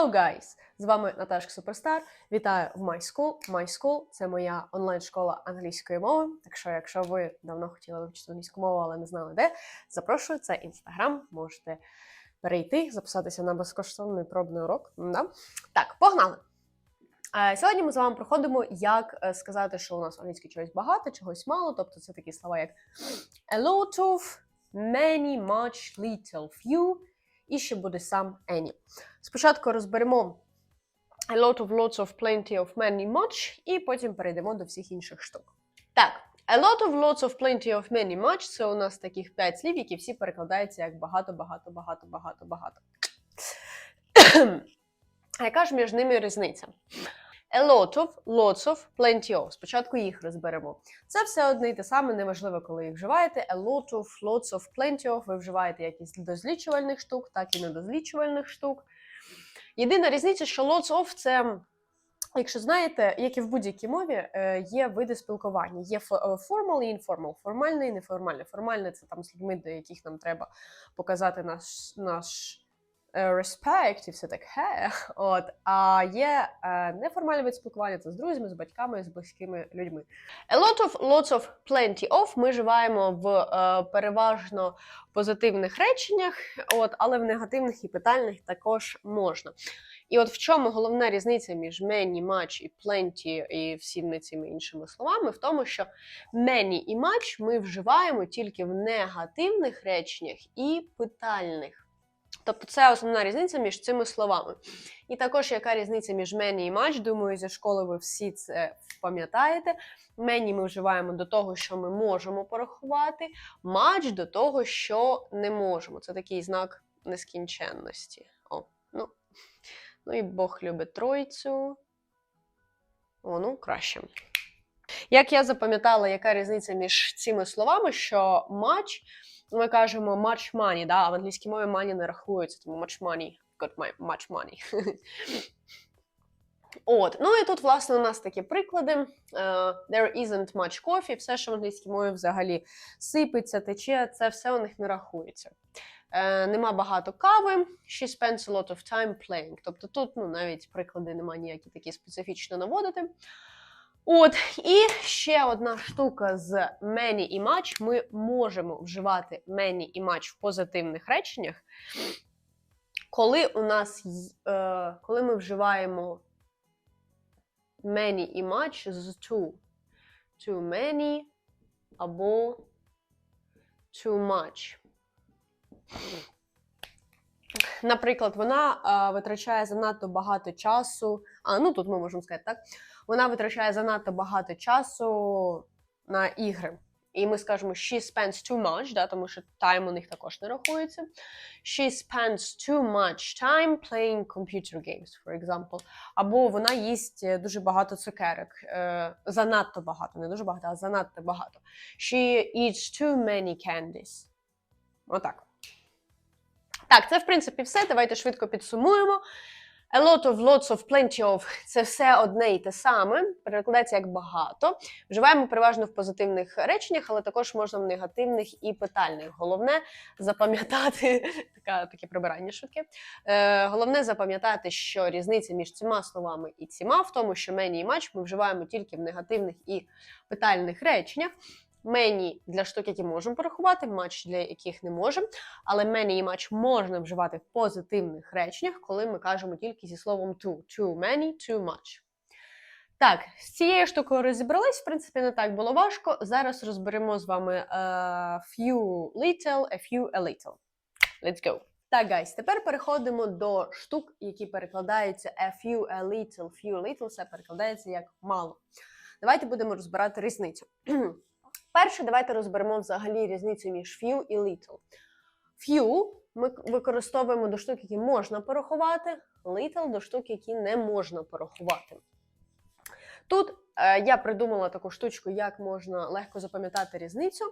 Hello, guys! З вами Наташка Суперстар. Вітаю в My School. My School – це моя онлайн-школа англійської мови. Так що, якщо ви давно хотіли вивчити англійську мову, але не знали де, запрошую, це інстаграм. Можете перейти, записатися на безкоштовний пробний урок. Да? Так, погнали! Е, Сьогодні ми з вами проходимо, як е, сказати, що у нас в англійській чогось багато, чогось мало. Тобто це такі слова, як a lot of, many, much, little, few, і ще буде сам any. Спочатку розберемо a lot of, lots of, plenty of, many, much, і потім перейдемо до всіх інших штук. Так, a lot of, lots of, plenty of, many, much це у нас таких п'ять слів, які всі перекладаються як багато, багато, багато, багато, багато. А яка ж між ними різниця? A lot of, lots of, plenty of. Спочатку їх розберемо. Це все одне і те саме, неважливо, коли їх вживаєте. A lot of, lots of, plenty of. Ви вживаєте як із дозлічувальних штук, так і недозлічувальних штук. Єдина різниця, що lots of – це, якщо знаєте, як і в будь-якій мові, е, є види спілкування. Є фо- е, formal і informal, формальне і неформальне. Формальне це там з людьми, до яких нам треба показати наш, наш е, respect і все таке. От. А є е, неформальний вид спілкування, це з друзями, з батьками, з близькими людьми. A lot of, lots of, plenty of ми вживаємо в е, переважно позитивних реченнях, от, але в негативних і питальних також можна. І от в чому головна різниця між many, much і plenty і всіми цими іншими словами, в тому, що many і much ми вживаємо тільки в негативних реченнях і питальних. Тобто це основна різниця між цими словами. І також яка різниця між many і much, думаю, зі школи ви всі це пам'ятаєте. Many ми вживаємо до того, що ми можемо порахувати, much до того, що не можемо. Це такий знак нескінченності. О, ну. ну і Бог любить тройцю. О, ну, краще. Як я запам'ятала, яка різниця між цими словами, що much, ми кажемо much money, да, а в англійській мові money не рахується, тому much money, got my, much money. От, ну і тут, власне, у нас такі приклади. Е, there isn't much coffee, все, що в англійській мові взагалі сипеться, тече, це все у них не рахується. Е, нема багато кави. She spends a lot of time playing. Тобто тут ну, навіть приклади нема ніякі такі специфічно наводити. От, і ще одна штука з many і much. Ми можемо вживати many і much в позитивних реченнях, коли у нас е, коли ми вживаємо many і much з too. Too many або too much. Наприклад, вона а, витрачає занадто багато часу. А, ну тут ми можемо сказати так. Вона витрачає занадто багато часу на ігри. І ми скажемо she spends too much, да, тому що time у них також не рахується. She spends too much time playing computer games, for example. Або вона їсть е, дуже багато цукерок. Е, занадто багато, не дуже багато, а занадто багато. She eats too many candies. Отак. Так, це в принципі все. Давайте швидко підсумуємо. A lot of, lots of, plenty of – це все одне і те саме, перекладається як багато. Вживаємо переважно в позитивних реченнях, але також можна в негативних і питальних. Головне запам'ятати така, таке прибирання шутки. Е, головне запам'ятати, що різниця між цими словами і ціма в тому, що many і much ми вживаємо тільки в негативних і питальних реченнях. Many для штук, які можемо порахувати, much для яких не можемо. Але many і much можна вживати в позитивних реченнях, коли ми кажемо тільки зі словом too. Too many, too much. Так, з цією штукою розібрались, в принципі, не так було важко. Зараз розберемо з вами е, few little, a few a little. Let's go. Так, guys, тепер переходимо до штук, які перекладаються a few, a little, few little. Це перекладається як мало. Давайте будемо розбирати різницю. Перше, давайте розберемо взагалі різницю між few і little. Few ми використовуємо до штук, які можна порахувати, little до штук, які не можна порахувати. Тут е, я придумала таку штучку, як можна легко запам'ятати різницю.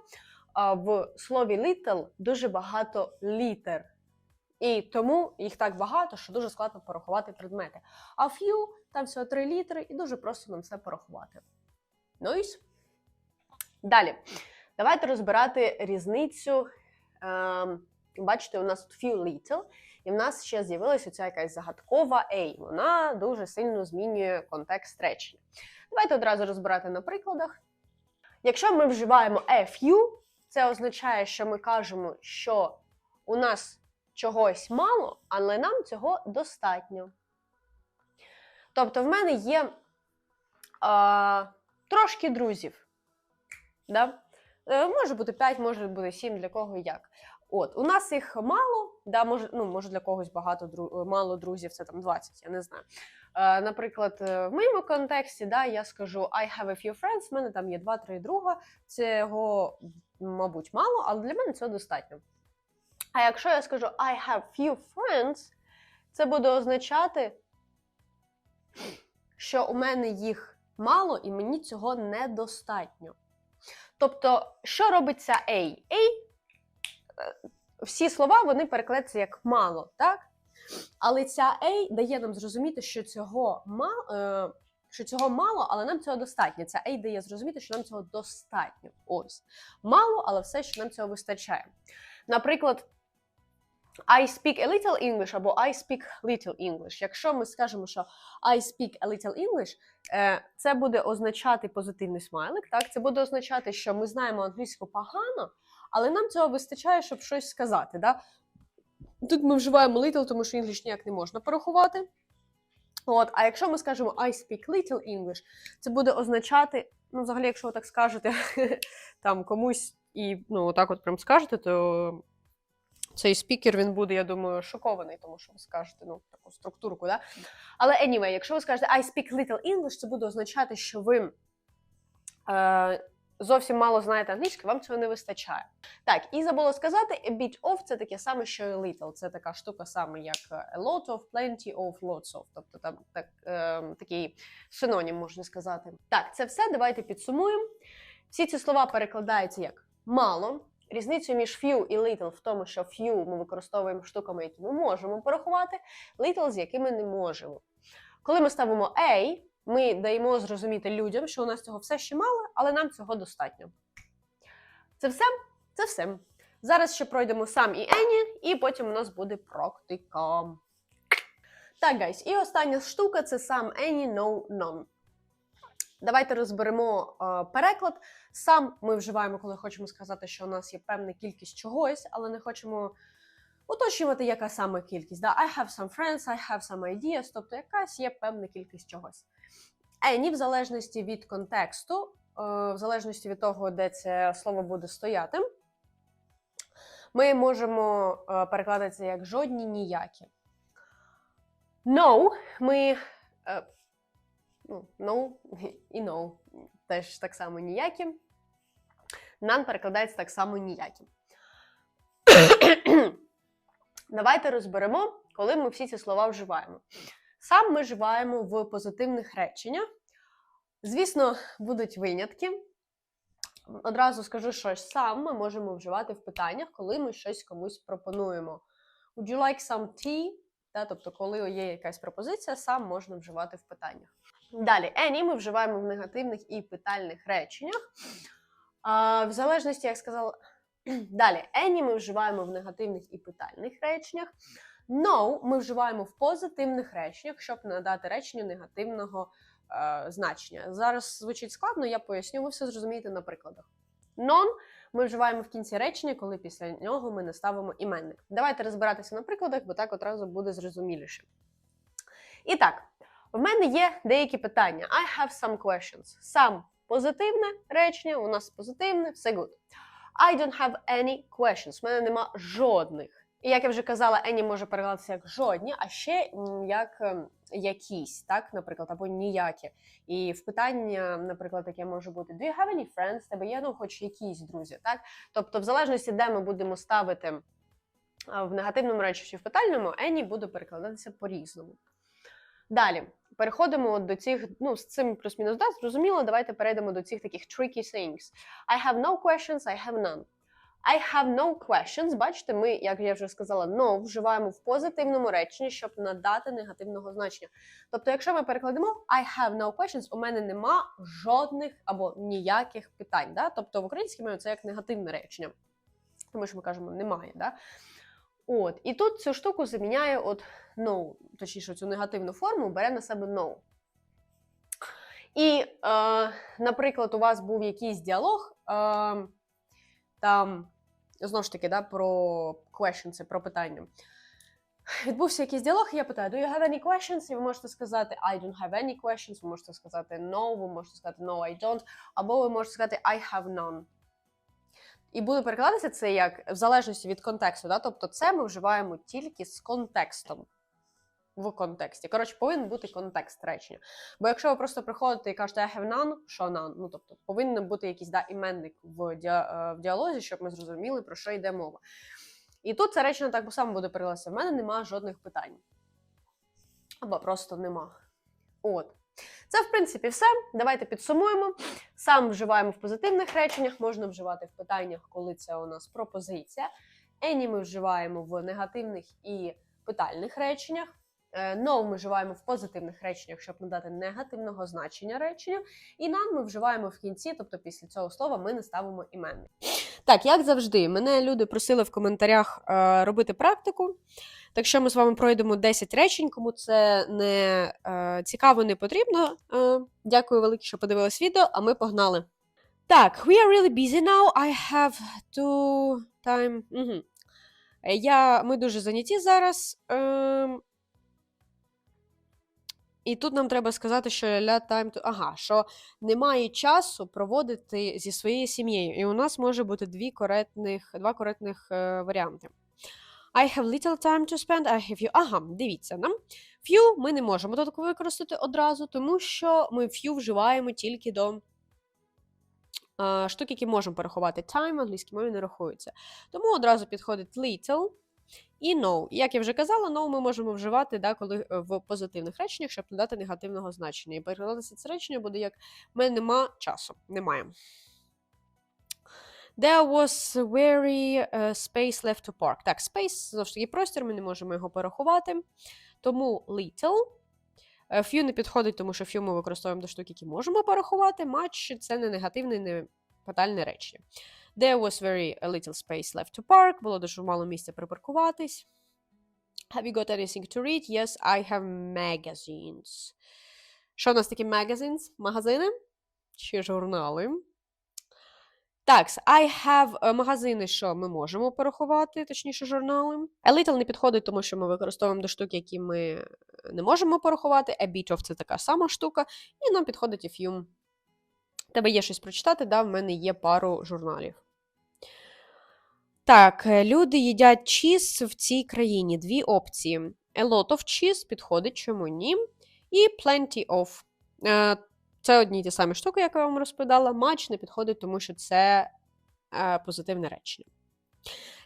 В слові little дуже багато літер. І тому їх так багато, що дуже складно порахувати предмети. А few там всього три літери, і дуже просто нам все порахувати. Ну і с- Далі. Давайте розбирати різницю. Ем, бачите, у нас тут few little, І в нас ще з'явилася ця якась загадкова A. Вона дуже сильно змінює контекст речення. Давайте одразу розбирати на прикладах. Якщо ми вживаємо a few, це означає, що ми кажемо, що у нас чогось мало, але нам цього достатньо. Тобто, в мене є а, трошки друзів. Да? Е, Може бути 5, може бути 7, для кого як. От, у нас їх мало, да, може, ну, може для когось багато дру... мало друзів, це там 20, я не знаю. Е, наприклад, е, в моєму контексті, да, я скажу I have a few friends, в мене там є 2-3 друга, цього, мабуть, мало, але для мене цього достатньо. А якщо я скажу I have few friends, це буде означати, що у мене їх мало і мені цього недостатньо. Тобто, що робиться A? A, е, всі слова вони перекладаються як мало, так? Але ця A дає нам зрозуміти, що цього мало, е, що цього мало, але нам цього достатньо. Ця A дає зрозуміти, що нам цього достатньо. Ось. Мало, але все, що нам цього вистачає. Наприклад, I speak a little English або I speak little English. Якщо ми скажемо, що I speak a little English, е, це буде означати позитивний смайлик. Так, це буде означати, що ми знаємо англійську погано, але нам цього вистачає, щоб щось сказати. Да? Тут ми вживаємо little, тому що English ніяк не можна порахувати. От, а якщо ми скажемо I speak little English, це буде означати, ну, взагалі, якщо ви так скажете там комусь і ну, отак от прям скажете, то цей спікер він буде, я думаю, шокований, тому що ви скажете ну, таку структурку. Да? Але anyway, якщо ви скажете I speak little English, це буде означати, що ви е, зовсім мало знаєте англійську, вам цього не вистачає. Так, і забула сказати, a bit of це таке саме, що і little. Це така штука саме, як a lot of, plenty of, lots of. Тобто там так, е, такий синонім можна сказати. Так, це все. Давайте підсумуємо. Всі ці слова перекладаються як мало. Різницю між few і little в тому, що few ми використовуємо штуками, які ми можемо порахувати, little з якими не можемо. Коли ми ставимо A, ми даємо зрозуміти людям, що у нас цього все ще мало, але нам цього достатньо. Це все? Це все. Зараз ще пройдемо сам і Ені, і потім у нас буде практика. Так, гайс, і остання штука це сам Any, no, none. Давайте розберемо е, переклад. Сам ми вживаємо, коли хочемо сказати, що у нас є певна кількість чогось, але не хочемо уточнювати, яка саме кількість. Да? I have some friends, I have some ideas, тобто якась є певна кількість чогось. Any в залежності від контексту, е, в залежності від того, де це слово буде стояти, ми можемо е, перекладати це як жодні ніякі. No ми. е, ну, no і no теж так само ніякі. None перекладається так само ніякі. Давайте розберемо, коли ми всі ці слова вживаємо. Сам ми вживаємо в позитивних реченнях. Звісно, будуть винятки. Одразу скажу, що сам ми можемо вживати в питаннях, коли ми щось комусь пропонуємо. Would you like some tea? Тобто, коли є якась пропозиція, сам можна вживати в питаннях. Далі, any ми вживаємо в негативних і питальних реченнях. А, в залежності, як сказала. Далі, any ми вживаємо в негативних і питальних реченнях. No ми вживаємо в позитивних реченнях, щоб надати реченню негативного е, значення. Зараз звучить складно, я поясню, ви все зрозумієте на прикладах. Non ми вживаємо в кінці речення, коли після нього ми не ставимо іменник. Давайте розбиратися на прикладах, бо так одразу буде зрозуміліше. І так, в мене є деякі питання. I have some questions. Сам позитивне речення, у нас позитивне, все good. I don't have any questions. У мене нема жодних. І як я вже казала, any може перекладатися як жодні, а ще як ем, якісь, так, наприклад, або ніякі. І в питання, наприклад, таке може бути: Do you have any friends? Тебе є ну, хоч якісь друзі, так? Тобто, в залежності, де ми будемо ставити в негативному речі чи в питальному, any буде перекладатися по-різному. Далі переходимо до цих, ну з цим плюс-мінус да, зрозуміло. Давайте перейдемо до цих таких tricky things. I have no questions, I have none. I have no questions. Бачите, ми, як я вже сказала, no вживаємо в позитивному реченні, щоб надати негативного значення. Тобто, якщо ми перекладемо I have no questions, у мене нема жодних або ніяких питань. Да? Тобто в українській мові це як негативне речення. Тому що ми кажемо немає. Да? От, і тут цю штуку заміняє от no, точніше, цю негативну форму бере на себе no. І, е, наприклад, у вас був якийсь діалог, е, там, знову ж таки, да, про questions, про питання. Відбувся якийсь діалог, і я питаю, do you have any questions? І ви можете сказати I don't have any questions, ви можете сказати no, ви можете сказати no, I don't, або ви можете сказати I have none. І буде перекладатися це як в залежності від контексту. Да? Тобто це ми вживаємо тільки з контекстом. В контексті. Коротше, повинен бути контекст речення. Бо якщо ви просто приходите і кажете I have none, що none? Ну, тобто, повинен бути якийсь да, іменник в, діа, в діалозі, щоб ми зрозуміли, про що йде мова. І тут це речення так само буде перекладатися. В мене нема жодних питань. Або просто нема. От. Це, в принципі, все. Давайте підсумуємо. Сам вживаємо в позитивних реченнях, можна вживати в питаннях, коли це у нас пропозиція. Any ми вживаємо в негативних і питальних реченнях. Е, No ми вживаємо в позитивних реченнях, щоб надати негативного значення реченню. І none ми вживаємо в кінці, тобто після цього слова ми не ставимо іменник. Так, як завжди, мене люди просили в коментарях е, робити практику. Так що ми з вами пройдемо 10 речень, кому це не е, цікаво, не потрібно. Е, дякую велике, що подивились відео, а ми погнали. Так, we are really busy now. I have to time. Угу. Я, Ми дуже зайняті зараз. Е, і тут нам треба сказати, що ля to... Ага, що немає часу проводити зі своєю сім'єю. І у нас може бути дві коректних, два коректних е, варіанти. I have little time to spend, I have you. Ага, дивіться нам. Few ми не можемо тут використати одразу, тому що ми few вживаємо тільки до е, штук, які можемо порахувати. Time в англійській мові не рахується. Тому одразу підходить little. І no. Як я вже казала, no ми можемо вживати да, коли в позитивних реченнях, щоб надати негативного значення. І перекладатися це речення буде як мене нема часу. Немає. There was very uh, space left to park. Так, space, знову ж таки, простір, ми не можемо його порахувати. Тому little. Few не підходить, тому що few ми використовуємо до штук, які можемо порахувати. Much – це не негативне, не фатальне речення. There was very a little space left to park. Було дуже мало місця припаркуватись. Have you got anything to read? Yes, I have magazines. Що у нас такі magazines? Магазини? Чи журнали? Так, I have магазини, що ми можемо порахувати, точніше, журнали. A little не підходить, тому що ми використовуємо до штук, які ми не можемо порахувати. A bit of – це така сама штука. І нам підходить a few. Тебе є щось прочитати, да, в мене є пару журналів. Так, люди їдять чіз в цій країні. Дві опції. A lot of cheese підходить, чому ні. І plenty of. Це одні ті самі штуки, як я вам розповідала. Much не підходить, тому що це е, позитивне речення.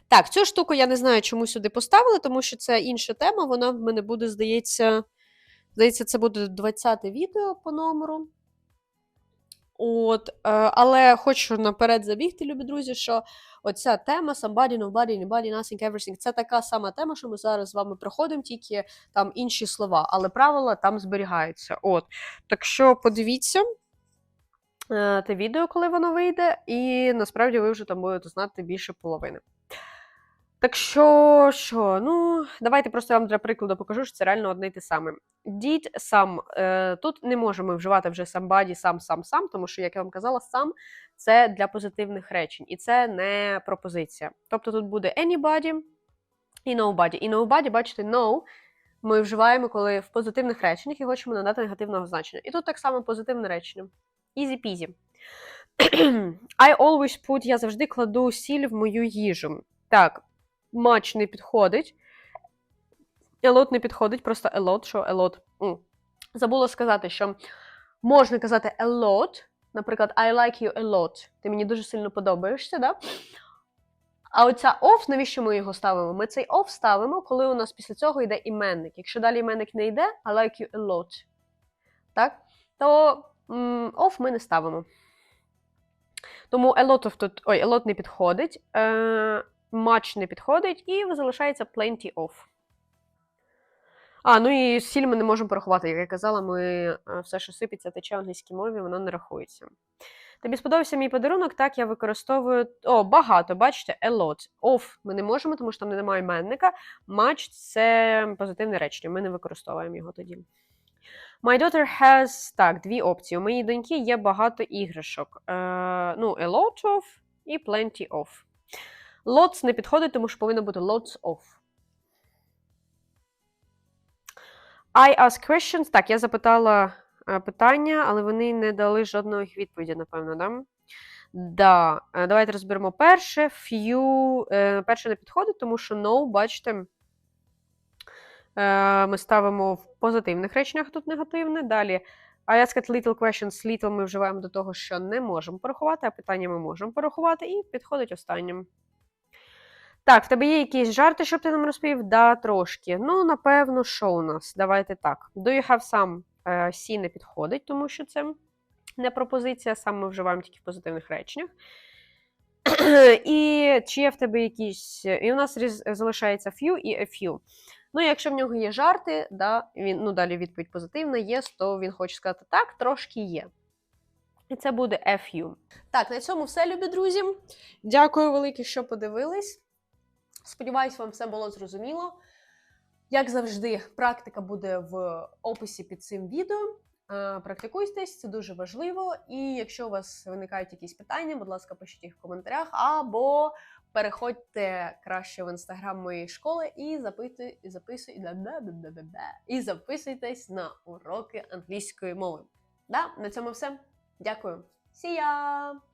Так, цю штуку я не знаю, чому сюди поставили, тому що це інша тема. Вона в мене буде, здається, здається, це буде 20 те відео по номеру. От, е, Але хочу наперед забігти, любі друзі, що оця тема somebody, nobody, anybody, nothing, everything це така сама тема, що ми зараз з вами проходимо, тільки там інші слова, але правила там зберігаються. От. Так що подивіться е, те відео, коли воно вийде, і насправді ви вже там будете знати більше половини. Так що, що, ну, давайте просто вам для прикладу покажу, що це реально одне й те саме. Did сам. Е, тут не можемо вживати вже somebody, сам, сам, сам, тому що, як я вам казала, сам це для позитивних речень, і це не пропозиція. Тобто тут буде anybody і nobody. І nobody, бачите, no ми вживаємо, коли в позитивних реченнях і хочемо надати негативного значення. І тут так само позитивне речення. Easy peasy. I always put, я завжди кладу сіль в мою їжу. Так much не підходить. Lot не підходить, просто lot, що lot. Mm. Забула сказати, що можна казати lot, наприклад, I like you a lot. Ти мені дуже сильно подобаєшся, да? А оця off, навіщо ми його ставимо? Ми цей off ставимо, коли у нас після цього йде іменник. Якщо далі іменник не йде, I like you a lot. Так? То off ми не ставимо. Тому a lot of тут, ой, a lot не підходить. Е, much не підходить, і залишається plenty of. А, ну і сіль ми не можемо порахувати. Як я казала, ми все, що сипеться, тече в англійській мові, воно не рахується. Тобі сподобався мій подарунок, так я використовую. О, багато, бачите, a lot. Of ми не можемо, тому що там немає іменника. Much – це позитивне речення, ми не використовуємо його тоді. My daughter has так, дві опції. У моїй доньки є багато іграшок. Е, ну, a lot of і plenty of. Lots не підходить, тому що повинно бути lots of. I ask questions. Так, я запитала е, питання, але вони не дали жодної відповіді, напевно, да? Да. Е, Давайте розберемо перше. Few. е, Перше не підходить, тому що no, бачите, ми ставимо в позитивних реченнях, тут негативне. Далі. I asked little questions. Little ми вживаємо до того, що не можемо порахувати, а питання ми можемо порахувати, і підходить останнім. Так, в тебе є якісь жарти, щоб ти нам розповів? Да, трошки. Ну, напевно, що у нас? Давайте так. Do you have some? Е, Сі не підходить, тому що це не пропозиція, сам ми вживаємо тільки в позитивних реченнях. І чи є в тебе якісь. І у нас залишається few і a few. Ну, якщо в нього є жарти, да, він, ну, далі відповідь позитивна, є, то він хоче сказати так, трошки є. І це буде a few. Так, на цьому все, любі друзі. Дякую велике, що подивились. Сподіваюсь, вам все було зрозуміло. Як завжди, практика буде в описі під цим відео. Е, Практикуйтесь, це дуже важливо. І якщо у вас виникають якісь питання, будь ласка, пишіть їх в коментарях, або переходьте краще в інстаграм моєї школи і запитуй, і записуйтесь на уроки англійської мови. Да, на цьому все. Дякую. See ya!